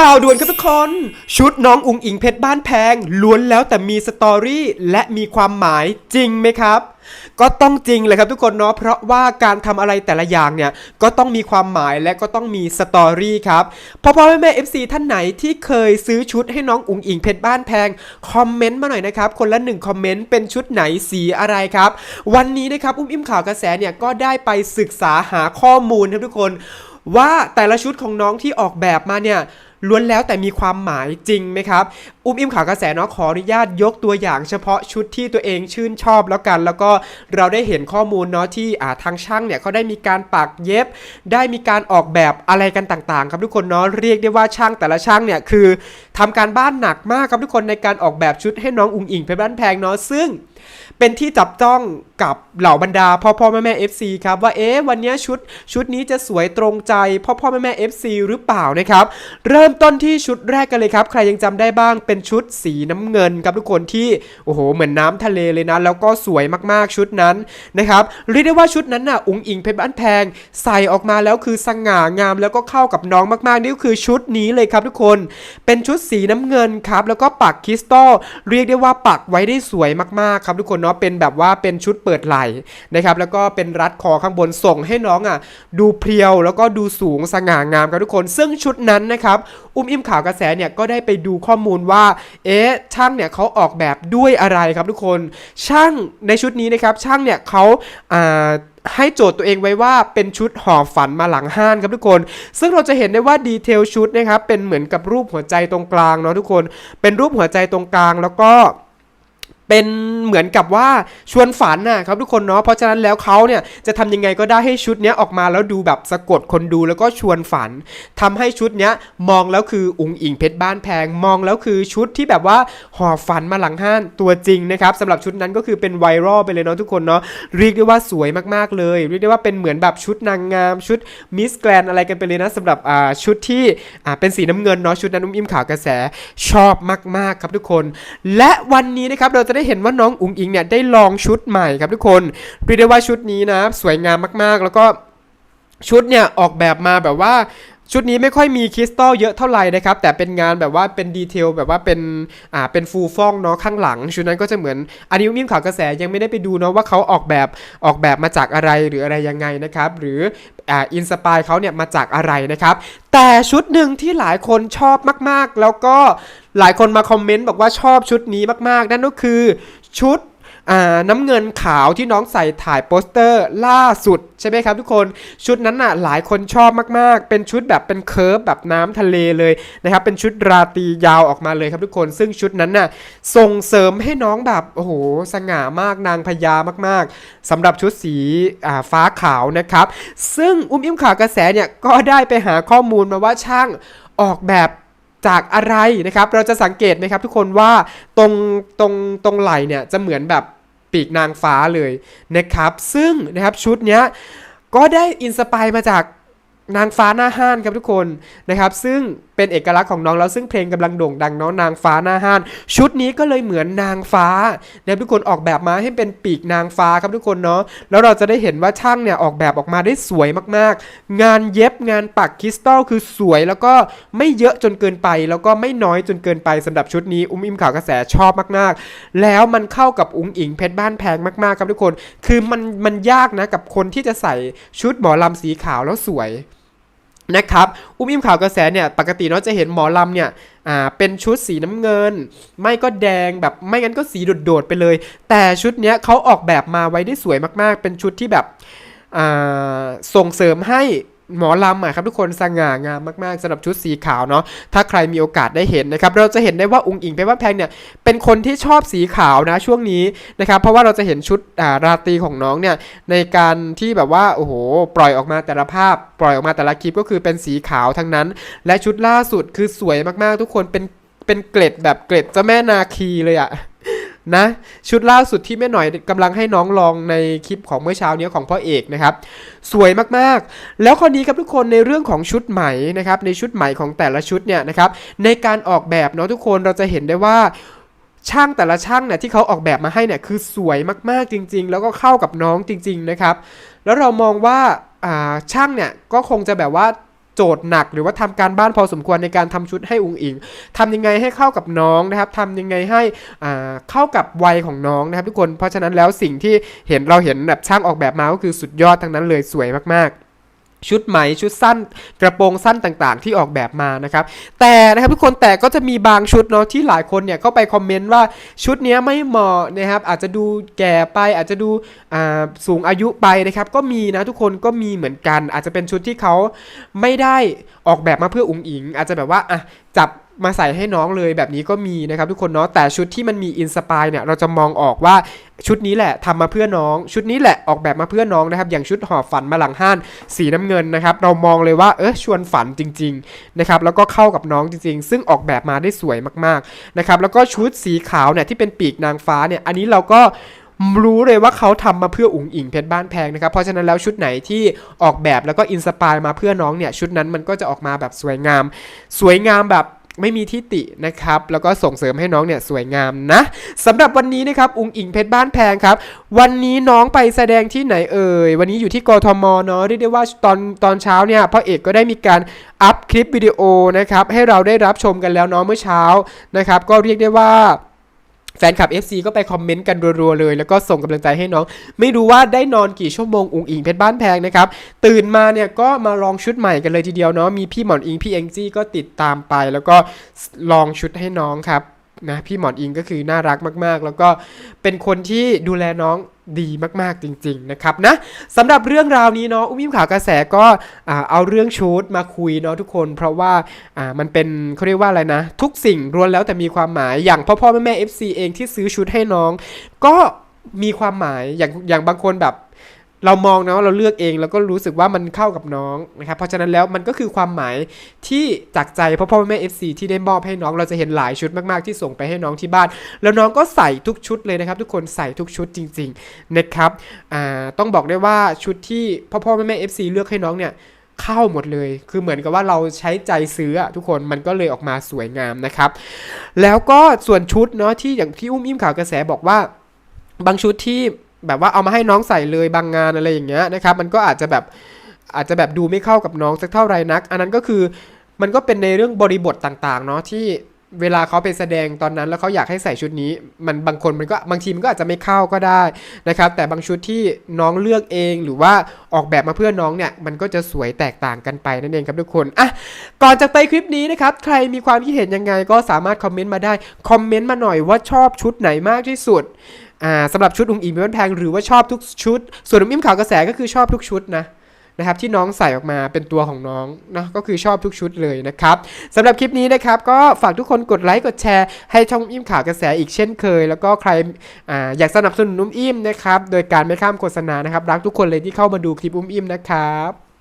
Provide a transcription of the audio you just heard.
ข่าวด่วนครับทุกคน ชุดน้องอุงอิงเพชรบ้านแพง ล้วนแล้วแต่มีสตอรี่และมีความหมายจริงไหมครับ ก็ต้องจริงเลยครับทุกคนเนาะเพราะว่าการทำอะไรแต่ละอย่างเนี่ย ก็ต้องมีความหมายและก็ต้องมีสตอรี่ครับพ่อพ่อแม่แม่เอฟซีท่านไหนที่เคยซื้อชุดให้น้องอุงอิงเพชรบ้านแพงคอมเมนต์มาหน่อยนะครับ คนละหนึ่งคอมเมนต์เป็นชุดไหนสีอะไรครับ วันนี้นะครับอุ้มอิ่มข่าวกระแสเนี่ยก็ได้ไปศึกษาหาข้อมูลครับทุกคนว่าแต่ละชุดของน้องที่ออกแบบมาเนี่ย ล้วนแล้วแต่มีความหมายจริงไหมครับ อุ้มอิ่มข่าวกระแสเนาะขออนุญาตยกตัวอย่างเฉพาะชุดที่ตัวเองชื่นชอบแล้วกัน แล้วก็เราได้เห็นข้อมูลเนาะที่อ่าทางช่างเนี่ยเขาได้มีการปักเย็บ ได้มีการออกแบบอะไรกันต่างๆ ครับทุกคนเนาะเรียกได้ว่าช่างแต่ละช่างเนี่ยคือทำการบ้านหนักมากครับทุกคนในการออกแบบชุดให้น้องอุงอิงเพชรบ้านแพงเนาะซึ่งเป็นที่จับจ้องกับเหล่าบรรดาพ่อพ่อแม่แม่ FC ครับว่าเอ๊ะวันนี้ชุดชุดนี้จะสวยตรงใจพ่อพ่อแม่แม่ FC หรือเปล่านะครับเริ่มต้นที่ชุดแรกกันเลยครับ ใครยังจำได้บ้างเป็น็นชุดสีน้ำเงินครับทุกคนที่โอ้โหเหมือนน้ำทะเลเลยนะแล้วก็สวยมากๆชุดนั้นนะครับเรียกได้ว่าชุดนั้นน่ะอุงอิงเพชรบ้านแพงใส่ออกมาแล้วคือสง่างามแล้วก็เข้ากับน้องมากๆนี่ก็คือชุดนี้เลยครับทุกคน เป็นชุดสีน้ำเงินครับแล้วก็ปักคริสตัลเรียกได้ว่าปักไว้ได้สวยมากๆครับทุกคนเนาะเป็นแบบว่าเป็นชุดเปิดไหล่นะครับแล้วก็เป็นรัดคอข้างบนส่งให้น้องอะดูเพรียวแล้วก็ดูสูงสง่างามครับทุกคน ซึ่งชุดนั้นนะครับอุ้มอิ่มข่าวกระแสเนี่ยก็ได้ไปดูข้อมูลว่าเอ๊ะช่างเนี่ยเขาออกแบบด้วยอะไรครับทุกคนช่างในชุดนี้นะครับช่างเนี่ยเขาอ่าให้โจทย์ตัวเองไว้ว่าเป็นชุดห่อฝันมาหลังห้านครับทุกคน ซึ่งเราจะเห็นได้ว่าดีเทลชุดนะครับเป็นเหมือนกับรูปหัวใจตรงกลางเนาะทุกคน เป็นรูปหัวใจตรงกลางแล้วก็ เป็นเหมือนกับว่าชวนฝันนะครับทุกคนเนาะเพราะฉะนั้นแล้วเขาเนี่ยจะทำยังไงก็ได้ให้ชุดเนี้ยออกมาแล้วดูแบบสะกดคนดูแล้วก็ชวนฝันทำให้ชุดเนี้ยมองแล้วคืออุงอิงเพชรบ้านแพงมองแล้วคือชุดที่แบบว่าห่อฝันมาหลังห้านตัวจริงนะครับสำหรับชุดนั้นก็คือเป็นไวรัลไปเลยเนาะทุกคนเนาะเรียกได้ว่าสวยมากๆเลย เรียกได้ว่าเป็นเหมือนแบบชุดนางงาม ชุดมิสแกรนอะไรกันไปเลยนะสำหรับอ่าชุดที่อ่าเป็นสีน้ำเงินเนาะชุดนั้นอุ้มอิ่มขาวกระแสชอบมากๆครับทุกคน และวันนี้นะครับเราจะได้เห็นว่าน้องอุ๋งอิงเนี่ยได้ลองชุดใหม่ครับทุกคนเรียกได้ว่าชุดนี้นะสวยงามมากๆ แล้วก็ชุดเนี่ยออกแบบมาแบบว่า ชุดนี้ไม่ค่อยมีคริสตัลเยอะเท่าไหร่นะครับ แต่เป็นงานแบบว่าเป็นดีเทลแบบว่าเป็นอ่าเป็นฟูฟ่องเนาะข้างหลัง ชุดนั้นก็จะเหมือนอันนี้มิมข่าวกระแสยังไม่ได้ไปดูเนาะว่าเขาออกแบบออกแบบมาจากอะไรหรืออะไรยังไงนะครับ หรืออ่าอินสปายเขาเนี่ยมาจากอะไรนะครับ แต่ชุดหนึ่งที่หลายคนชอบมากๆ แล้วก็หลายคนมาคอมเมนต์บอกว่าชอบชุดนี้มากๆ นั่นก็คือชุด น้ำเงินขาวที่น้องใส่ถ่ายโปสเตอร์ล่าสุดใช่ไหมครับทุกคนชุดนั้นน่ะหลายคนชอบมากๆ เป็นชุดแบบเป็นเคิร์ฟแบบน้ำทะเลเลยนะครับเป็นชุดราตรียาวออกมาเลยครับทุกคนซึ่งชุดนั้นน่ะส่งเสริมให้น้องแบบโอ้โหสง่ามากนางพญามากๆสำหรับชุดสีฟ้าขาวนะครับ ซึ่งอุ้มอิ่มข่าวกระแสเนี่ยก็ได้ไปหาข้อมูลมาว่าช่างออกแบบ จากอะไรนะครับ เราจะสังเกตไหมครับทุกคนว่าตรงตรงตรงไหลเนี่ยจะเหมือนแบบปีกนางฟ้าเลยนะครับ ซึ่งนะครับชุดเนี้ยก็ได้อินสปายมาจากนางฟ้าหน้าห้านครับทุกคนนะครับ ซึ่งเป็นเอกลักษณ์ของน้องแล้วซึ่งเพลงกำลังโด่งดังเนาะนางฟ้าหน้าห้าน ชุดนี้ก็เลยเหมือนนางฟ้านะครับทุกคนออกแบบมาให้เป็นปีกนางฟ้าครับทุกคนเนาะแล้วเราจะได้เห็นว่าช่างเนี่ยออกแบบออกมาได้สวยมากๆ งานเย็บงานปักคริสตัลคือสวยแล้วก็ไม่เยอะจนเกินไป แล้วก็ไม่น้อยจนเกินไปสำหรับชุดนี้อุ้มอิมข่าวกระแสชอบมากๆ แล้วมันเข้ากับอุ้งอิงเพชรบ้านแพงมากๆครับทุกคน คือมันมันยากนะกับคนที่จะใส่ชุดหมอลำสีขาวแล้วสวย นะครับ อุ้มอิ่มข่าวกระแสเนี่ย ปกติเนาะจะเห็นหมอลำเนี่ย อ่า เป็นชุดสีน้ำเงิน ไม่ก็แดงแบบ ไม่งั้นก็สีโดดๆไปเลย แต่ชุดเนี้ยเขาออกแบบมาไว้ได้สวยมากๆ เป็นชุดที่แบบ อ่า ส่งเสริมให้ หมอลำอ่ครับทุกคนสง่างามมากๆสำหรับชุดสีขาวเนาะถ้าใครมีโอกาสได้เห็นนะครับเราจะเห็นได้ว่าอุงอิงเพชรบ้านแพงเนี่ยเป็นคนที่ชอบสีขาวนะช่วงนี้นะครับเพราะว่าเราจะเห็นชุดอ่าราตรีของน้องเนี่ยในการที่แบบว่าโอ้โหปล่อยออกมาแต่ละภาพ ปล่อยออกมาแต่ละคลิปก็คือเป็นสีขาวทั้งนั้น และชุดล่าสุดคือสวยมากๆ ทุกคนเป็นเป็นเกล็ดแบบเกล็ดเจ้าแม่นาคีเลยอะ นะ ชุดล่าสุดที่แม่หน่อยกำลังให้น้องลองในคลิปของเมื่อเช้านี้ของพ่อเอกนะครับ สวยมากๆ แล้วคนนี้ครับทุกคนในเรื่องของชุดไหมนะครับ ในชุดไหมของแต่ละชุดเนี่ยนะครับ ในการออกแบบเนาะทุกคนเราจะเห็นได้ว่าช่างแต่ละช่างเนี่ยที่เขาออกแบบมาให้เนี่ยคือสวยมากๆจริง ๆ แล้วก็เข้ากับน้องจริง ๆนะครับ แล้วเรามองว่าช่างเนี่ยก็คงจะแบบว่า โจทย์หนัก หรือว่าทำการบ้านพอสมควรในการทำชุดให้อุงอิงทำยังไงให้เข้ากับน้องนะครับทำยังไงให้อ่าเข้ากับวัยของน้องนะครับทุกคนเพราะฉะนั้นแล้วสิ่งที่เห็นเราเห็นแบบช่างออกแบบมาก็คือสุดยอดทั้งนั้นเลยสวยมากๆ ชุดไหมชุดสั้นกระโปรงสั้นต่างๆ ที่ออกแบบมานะครับแต่นะครับทุกคนแต่ก็จะมีบางชุดเนาะที่หลายคนเนี่ยก็ไปคอมเมนต์ว่าชุดนี้ไม่เหมาะนะครับอาจจะดูแก่ไปอาจจะดูสูงอายุไปนะครับก็มีนะทุกคนก็มีเหมือนกัน อาจจะเป็นชุดที่เขาไม่ได้ออกแบบมาเพื่ออุ๋งอิง อาจจะแบบว่าอะจับ มาใส่ให้น้องเลยแบบนี้ก็มีนะครับทุกคนเนาะแต่ชุดที่มันมีอินสปายเนี่ยเราจะมองออกว่าชุดนี้แหละทำมาเพื่อน้อง ชุดนี้แหละออกแบบมาเพื่อน้องนะครับ อย่างชุดหอบฝันมาหลังห้าน สีน้ำเงินนะครับ เรามองเลยว่าเออชวนฝันจริงๆนะครับแล้วก็เข้ากับน้องจริง ๆ ซึ่งออกแบบมาได้สวยมากๆนะครับแล้วก็ชุดสีขาวเนี่ยที่เป็นปีกนางฟ้าเนี่ยอันนี้เราก็รู้เลยว่าเขาทำมาเพื่ออุ๋งอิงเพชรบ้านแพงนะครับ เพราะฉะนั้นแล้วชุดไหนที่ออกแบบแล้วก็อินสปายมาเพื่อน้องเนี่ยชุดนั้นมันก็จะออกมาแบบสวยงาม สวยงามแบบ ไม่มีทิตินะครับ แล้วก็ส่งเสริมให้น้องเนี่ยสวยงามนะสำหรับวันนี้นะครับอุงอิงเพชรบ้านแพงครับ วันนี้น้องไปแสดงที่ไหนเอ่ย วันนี้อยู่ที่กทมเนาะเรียกได้ว่าตอนตอนเช้าเนี่ยพ่อเอกก็ได้มีการอัพคลิปวิดีโอนะครับให้เราได้รับชมกันแล้วเนาะเมื่อเช้านะครับ ก็เรียกได้ว่า แฟนคลับ FC ก็ไปคอมเมนต์กันรัวๆเลย แล้วก็ส่งกำลังใจให้น้อง ไม่รู้ว่าได้นอนกี่ชั่วโมงอุงอิงเพชรบ้านแพงนะครับ ตื่นมาเนี่ยก็มาลองชุดใหม่กันเลยทีเดียวเนาะมีพี่หมอนอิงพี่เอ็งจี้ก็ติดตามไป แล้วก็ลองชุดให้น้องครับ นะพี่หมอนอิงก็คือน่ารักมาก ๆ แล้วก็เป็นคนที่ดูแลน้องดีมาก ๆ จริง ๆ นะครับนะสำหรับเรื่องราวนี้เนาะอุ้มยิ้มข่าวกระแสก็เอาเรื่องชุดมาคุยเนาะทุกคน เพราะว่ามันเป็นเขาเรียกว่าอะไรนะ ทุกสิ่งรวนแล้วแต่มีความหมายอย่างพ่อพ่อแม่แม่ FC เองที่ซื้อชุดให้น้อง ก็มีความหมายอย่างอย่างบางคนแบบ เรามองเนาะเราเลือกเองแล้วก็รู้สึกว่ามันเข้ากับน้องนะครับเพราะฉะนั้นแล้วมันก็คือความหมายที่จากใจพ่อพ่อแม่แม่ FC ที่ได้มอบให้น้องเราจะเห็นหลายชุดมากๆที่ส่งไปให้น้องที่บ้าน แล้วน้องก็ใส่ทุกชุดเลยนะครับ ทุกคนใส่ทุกชุดจริงๆนะครับต้องบอกได้ว่าชุดที่พ่อพ่อแม่แม่ FC เลือกให้น้องเนี่ยเข้าหมดเลย คือเหมือนกับว่าเราใช้ใจซื้อทุกคน มันก็เลยออกมาสวยงามนะครับ แล้วก็ส่วนชุดเนาะที่อย่างที่อุ้มอิ่มข่าวกระแสบอกว่า บางชุดที่ แบบว่าเอามาให้น้องใส่เลยบางงานอะไรอย่างเงี้ยนะครับมันก็อาจจะแบบอาจจะแบบดูไม่เข้ากับน้องสักเท่าไหร่นัก อันนั้นก็คือมันก็เป็นในเรื่องบริบทต่างๆเนาะที่เวลาเขาไปแสดงตอนนั้นแล้วเขาอยากให้ใส่ชุดนี้ มันบางคนมันก็บางทีมันก็อาจจะไม่เข้าก็ได้นะครับ แต่บางชุดที่น้องเลือกเองหรือว่าออกแบบมาเพื่อน้องเนี่ย มันก็จะสวยแตกต่างกันไปนั่นเองครับทุกคนอะก่อนจะไปคลิปนี้นะครับ ใครมีความคิดเห็นยังไงก็สามารถคอมเมนต์มาได้คอมเมนต์มาหน่อยว่าชอบชุดไหนมากที่สุด อ่าสำหรับชุดอุ้งอิงเป็นแพงหรือว่าชอบทุกชุด ส่วนอุ้มอิมข่าวกระแสก็คือชอบทุกชุดนะนะครับที่น้องใส่ออกมาเป็นตัวของน้องนะก็คือชอบทุกชุดเลยนะครับสำหรับคลิปนี้นะครับก็ฝากทุกคนกดไลค์กดแชร์ให้ช่องอุ้มข่าวกระแสอีกเช่นเคย แล้วก็ใครออยากสนับสนุนอุ้มอิ่มนะครับโดยการไม่ข้ามโฆษณานะครับรักทุกคนเลยที่เข้ามาดูคลิปอุ้มอิ่มนะครับ